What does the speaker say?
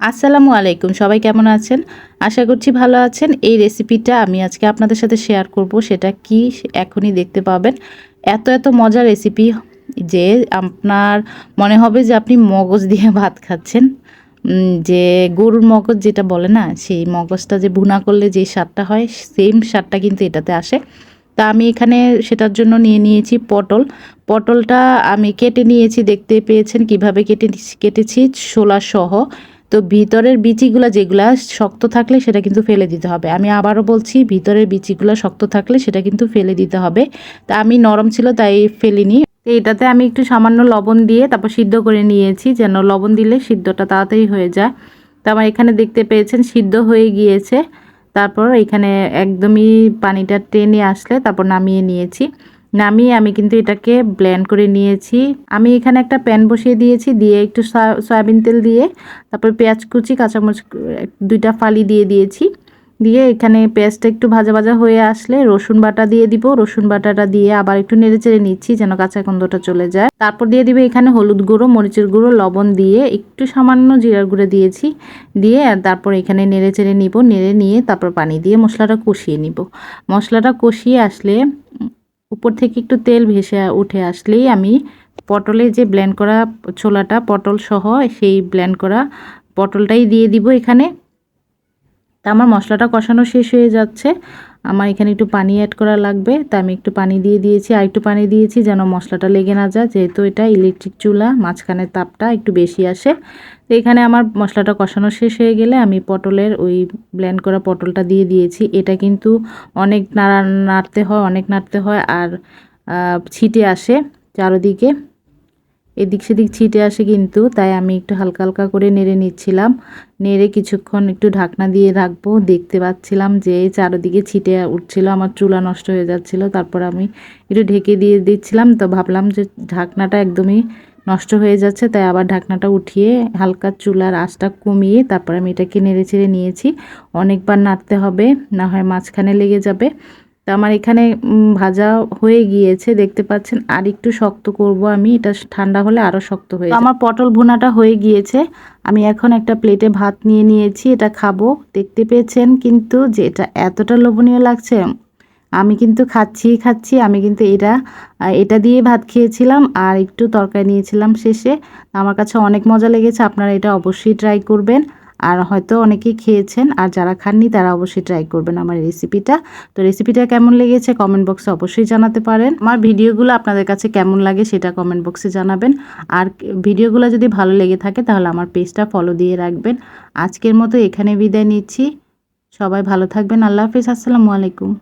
আসসালামু আলাইকুম, সবাই কেমন আছেন? আশা করছি ভালো আছেন। এই রেসিপিটা আমি আজকে আপনাদের সাথে শেয়ার করব, সেটা কি এখনই দেখতে পাবেন। এত এত মজার রেসিপি যে আপনার মনে হবে যে আপনি মগজ দিয়ে ভাত খাচ্ছেন। যে গরুর মগজ যেটা বলে না, সেই মগজটা যে ভুনা করলে যে স্বাদটা হয়, সেম স্বাদটা কিন্তু এটাতে আসে। তা আমি এখানে সেটার জন্য নিয়ে নিয়েছি পটল। পটলটা আমি কেটে নিয়েছি, দেখতে পেয়েছেন কীভাবে কেটে কেটেছি। শোলা সহ তো ভিতরের বিচিগুলো যেগুলা শক্ত থাকলে সেটা কিন্তু ফেলে দিতে হবে। আমি আবারও বলছি, ভিতরের বিচিগুলো শক্ত থাকলে সেটা কিন্তু ফেলে দিতে হবে। তা আমি নরম ছিল, তাই ফেলিনি। তো এটাতে আমি একটু সামান্য লবণ দিয়ে তারপর সিদ্ধ করে নিয়েছি, যেন লবণ দিলে সিদ্ধটা তাড়াতাড়ি হয়ে যায়। তো আমার এখানে দেখতে পেয়েছেন, সিদ্ধ হয়ে গিয়েছে। তারপর এখানে একদমই পানিটা টেনে আসলে তারপর নামিয়ে নিয়েছি। নামিয়ে আমি কিন্তু এটাকে ব্লেন্ড করে নিয়েছি। আমি এখানে একটা প্যান বসিয়ে দিয়েছি, দিয়ে একটু সয়া- সয়াবিন তেল দিয়ে, তারপর পেঁয়াজ কুচি, কাঁচামরিচ, দুইটা ফালি দিয়ে দিয়েছি। দিয়ে এখানে পেঁয়াজটা একটু ভাজা ভাজা হয়ে আসলে রসুন বাটা দিয়ে দিব। রসুন বাটাটা দিয়ে আবার একটু নেড়ে চেড়ে নিচ্ছি যেন কাঁচা গন্ধটা চলে যায়। তারপর দিয়ে দিবে এখানে হলুদ গুঁড়ো, মরিচের গুঁড়ো, লবণ দিয়ে একটু সামান্য জিরার গুঁড়ো দিয়েছি। দিয়ে তারপর এখানে নেড়ে চেড়ে নিব, নেড়ে নিয়ে তারপর পানি দিয়ে মশলাটা কষিয়ে নিব। মশলাটা কষিয়ে আসলে উপর থেকে একটু তেল ভেসে উঠে আসলেই আমি পটলে যে ব্ল্যান্ড করা ছোলাটা, পটল সহ সেই ব্ল্যান্ড করা পটলটাই দিয়ে দিব এখানে। তা আমার মশলাটা কষানো শেষ হয়ে যাচ্ছে। আমার এখানে একটু পানি অ্যাড করা লাগবে, তা আমি একটু পানি দিয়ে দিয়েছি। আর একটু পানি দিয়েছি যেন মশলাটা লেগে না যায়, যেহেতু এটা ইলেকট্রিক চুলা, মাঝখানের তাপটা একটু বেশি আসে। তো এখানে আমার মশলাটা কষানো শেষ হয়ে গেলে আমি পটলের ওই ব্ল্যান্ড করা পটলটা দিয়ে দিয়েছি। এটা কিন্তু অনেক নাড়া নাড়তে হয়, অনেক নাড়তে হয় আর ছিটে আসে চারোদিকে। এদিক সেদিক ছিটে আসে কিন্তু, তাই আমি একটু হালকা হালকা করে নেড়ে নিচ্ছিলাম। নেড়ে কিছুক্ষণ একটু ঢাকনা দিয়ে রাখব, দেখতে পাচ্ছিলাম যে চারোদিকে ছিটে উঠছিল, আমার চুলা নষ্ট হয়ে যাচ্ছিল। তারপর আমি একটু ঢেকে দিয়ে দিচ্ছিলাম, তো ভাবলাম যে ঢাকনাটা একদমই নষ্ট হয়ে যাচ্ছে, তাই আবার ঢাকনাটা উঠিয়ে হালকা চুলার আঁচটা কমিয়ে তারপর আমি এটাকে নেড়ে চেড়ে নিয়েছি। অনেকবার নাড়তে হবে, না হয় মাঝখানে লেগে যাবে। আমার এখানে ভাজা হয়ে গিয়েছে দেখতে পাচ্ছেন। আর একটু শক্ত করব আমি এটা ঠান্ডা হলে আরও শক্ত হয়ে যাবে আমার পটল ভুনাটা হয়ে গিয়েছে। আমি এখন একটা প্লেটে ভাত নিয়ে নিয়েছি এটা খাব দেখতে পেয়েছেন। কিন্তু যে এটা এতটা লোভনীয় লাগছে আমি কিন্তু খাচ্ছি খাচ্ছি আমি কিন্তু এটা এটা দিয়ে ভাত খেয়েছিলাম আর একটু তরকারি নিয়েছিলাম শেষে। আমার কাছে অনেক মজা লেগেছে আপনারা এটা অবশ্যই ট্রাই করবেন। আর হয়তো অনেকেই খেয়েছেন আর যারা খাননি, তারা অবশ্যই ট্রাই করবেন আমার রেসিপিটা তো রেসিপিটা কেমন লেগেছে কমেন্ট বক্সে অবশ্যই জানাতে পারেন। আমার ভিডিওগুলো আপনাদের কাছে কেমন লাগে সেটা কমেন্ট বক্সে জানাবেন। আর ভিডিওগুলো যদি ভালো লেগে থাকে, তাহলে আমার পেজটা ফলো দিয়ে রাখবেন। আজকের মতো এখানে বিদায় নিচ্ছি। সবাই ভালো থাকবেন। আল্লাহ হাফিজ। আসসালামু আলাইকুম।